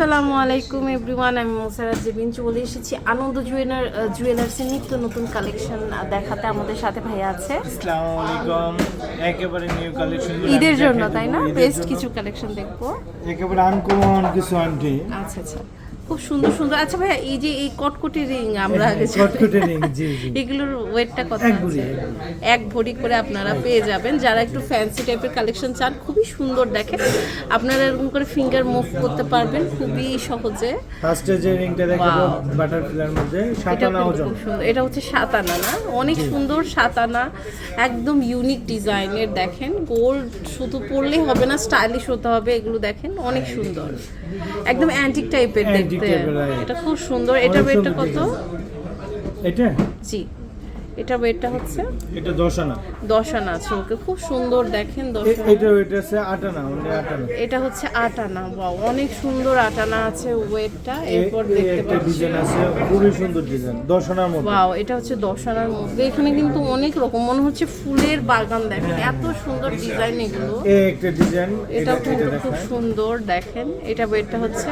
আসসালামু আলাইকুম এভরিওয়ান আমি মোসারাত জেবিন চলে এসেছি আনন্দ জুয়েলার জুয়েলার্সের নিত্য নতুন কালেকশন দেখাতে আমাদের সাথে ভাই আছে। আসসালামু আলাইকুম। একেবারে নিউ কালেকশন ঈদের জন্য তাই না? বেস্ট কিছু কালেকশন দেখব। একেবারে আনকমন কিছু আন্টি। আচ্ছা আচ্ছা। খুব সুন্দর সুন্দর। আচ্ছা ভাইয়া এই যে এই কটকটি রিং আমরা আগে কটকটি ring, জি, জি। এগুলোর ওয়েটটা কত এক ভরি। এক ভরি। করে আপনারা পেয়ে যাবেন। যারা একটু ফ্যান্সি টাইপের কালেকশন চান খুবই সুন্দর দেখেন আপনারা এরকম করে ফিঙ্গার মুভ করতে পারবেন খুবই সহজে। ফার্স্টে যে রিংটা দেখাবো বাটারফ্লাইয়ের মধ্যে সাতানা ওজন। সুন্দর। এটা হচ্ছে সাতানা না? অনেক সুন্দর সাতানা একদম ইউনিক ডিজাইনের দেখেন। গোল্ড শুধু পরলেই হবে না স্টাইলিশ হতে হবে এগুলো দেখেন। অনেক সুন্দর। একদম অ্যান্টিক টাইপের দেখতে. এটা খুব সুন্দর। এটা অনেক কত? এটা? জি। এটা ওয়েটটা হচ্ছে? এটা দশ আনা। দশ আনা আছে ওকে খুব সুন্দর দেখেন দশ এ- আনা। এটা ওইটা আছে আট আনা অনলি আট আনা। এটা হচ্ছে আট আনা বাহ অনেক সুন্দর আট আনা আছে ওয়েটটা এরপর দেখতে পাচ্ছি। ডিজাইন আছে খুবই সুন্দর ডিজাইন দশ আনার মধ্যে ওয়াও এটা হচ্ছে দশানার মধ্যে এখানে কিন্তু অনেক রকম মনে হচ্ছে ফুলের বাগান দেখেন এত সুন্দর ডিজাইন এগুলো। এই একটা ডিজাইন এটা কিন্তু খুব সুন্দর দেখেন এটা বেডটা হচ্ছে?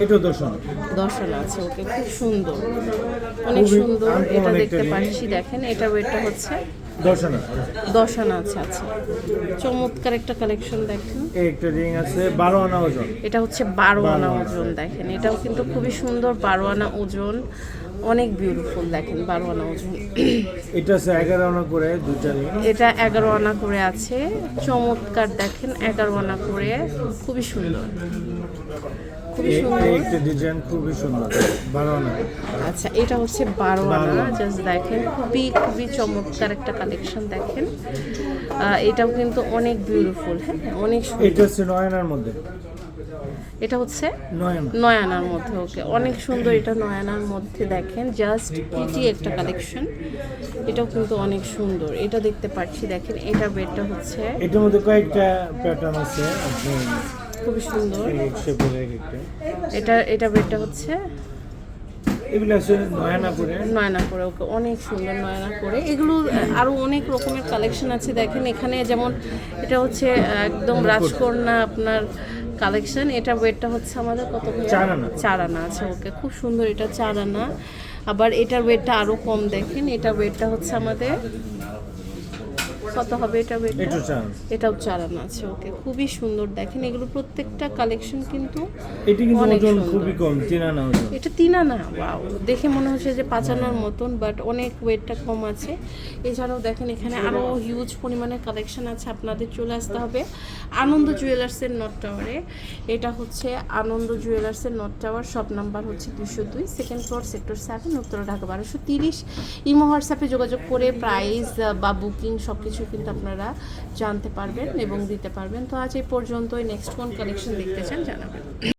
এটা দশ আনা। দশানা আছে ওকে খুব সুন্দর। অনেক সুন্দর এটা দেখতে। পাচ্ছি দেখেন এটা ওয়েটটা হচ্ছে দশ আনা আছে আচ্ছা। চমৎকার একটা কালেকশন দেখেন। একটা রিং আছে বারো আনা ওজন। এটা হচ্ছে বারো আনা ওজন দেখেন। এটাও কিন্তু খুবই সুন্দর বারো আনা ওজন। অনেক বিউটিফুল দেখেন বারো আনা ওজন। এটা আছে এগারো আনা করে দুইটা রিং এটা এগারো আনা করে আছে। চমৎকার দেখেন এগারো আনা করে। খুবই সুন্দর। খুবই সুন্দর। একটা ডিজাইন খুবই সুন্দর বারো আনা আচ্ছা এটা হচ্ছে বারো আনা আনা। জাস্ট দেখেন। খুবই খুবই চমৎকার একটা কালেকশন দেখেন। এটাও কিন্তু অনেক বিউটিফুল হ্যাঁ? অনেক সুন্দর। এটা হচ্ছে নয় আনার মধ্যে। এটা হচ্ছে নয় নয়ানার মধ্যে ওকে অনেক সুন্দর এটা নয়ানার মধ্যে দেখেন। জাস্ট পিটি একটা কালেকশন এটাও কিন্তু অনেক সুন্দর। এটা দেখতে পাচ্ছি দেখেন এটা বেডটা হচ্ছে এটার মধ্যে কয়েকটা প্যাটার্ন আছে। খুবই সুন্দর। এটা এটা বেডটা হচ্ছে এগুলো আছে নয় করে নয়না করে ওকে অনেক সুন্দর নয়না করে এগুলো আরও অনেক রকমের কালেকশন আছে দেখেন। এখানে যেমন এটা হচ্ছে একদম রাজকন্যা আপনার কালেকশন এটা ওয়েটটা হচ্ছে আমাদের কত? চার আনা। আছে ওকে খুব সুন্দর এটা চার আনা আবার এটার ওয়েটটা আরও কম দেখেন। এটা ওয়েটটা হচ্ছে আমাদের কত হবে এটা এটাও চার আনা আছে ওকে। খুবই সুন্দর। দেখেন এগুলো প্রত্যেকটা কালেকশন কিন্তু এটি কিন্তু ওজন খুবই কম তিন আনা ওজন। এটা তিন আনা ওয়াও দেখে মনে হচ্ছে যে পাঁচ আনার মতন বাট অনেক ওয়েটটা কম আছে। এছাড়াও দেখেন এখানে আরও হিউজ পরিমাণে কালেকশন আছে আপনাদের চলে আসতে হবে। আনন্দ জুয়েলার্সের নট টাওয়ারে এটা হচ্ছে আনন্দ জুয়েলার্সের নট টাওয়ার শপ নাম্বার হচ্ছে দুশো দুই second floor sector seven Uttara Dhaka বারোশো তিরিশ। ইমো হোয়াটসঅ্যাপে যোগাযোগ করে প্রাইস বা বুকিং সব কিছু কিন্তু আপনারা জানতে পারবেন এবং দিতে পারবেন। তো আজ এই পর্যন্তই। নেক্সট কোন কালেকশন দেখতে চান জানাবেন।